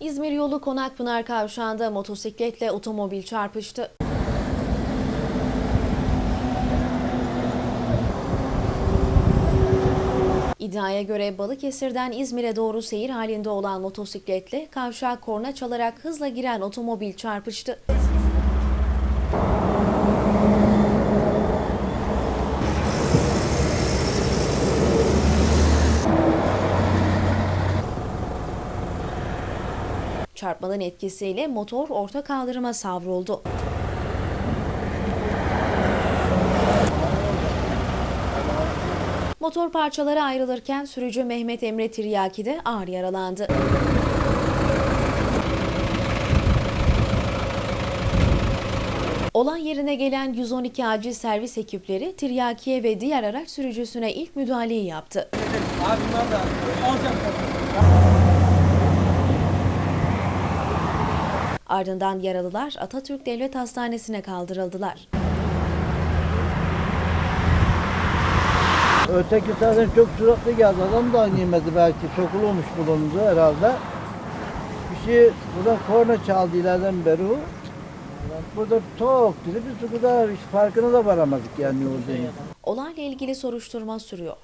İzmir yolu Konakpınar kavşağında motosikletle otomobil çarpıştı. İddiaya göre Balıkesir'den İzmir'e doğru seyir halinde olan motosikletle kavşağa korna çalarak hızla giren otomobil çarpıştı. Çarpmanın etkisiyle motor orta kaldırıma savruldu. Motor parçaları ayrılırken sürücü Mehmet Emre Tiryaki de ağır yaralandı. Olay yerine gelen 112 acil servis ekipleri Tiryaki'ye ve diğer araç sürücüsüne ilk müdahaleyi yaptı. Abi bunlar da Ardından yaralılar Atatürk Devlet Hastanesi'ne kaldırıldılar. Öteki zaten çok süratli geldi. Adam da inmedi belki. Sokulmuş bulundu herhalde. Bir şey burada korna çaldı ileriden beri. Burada tok dedi. Biz burada hiç farkına da varamadık yani. Olayla ilgili soruşturma sürüyor.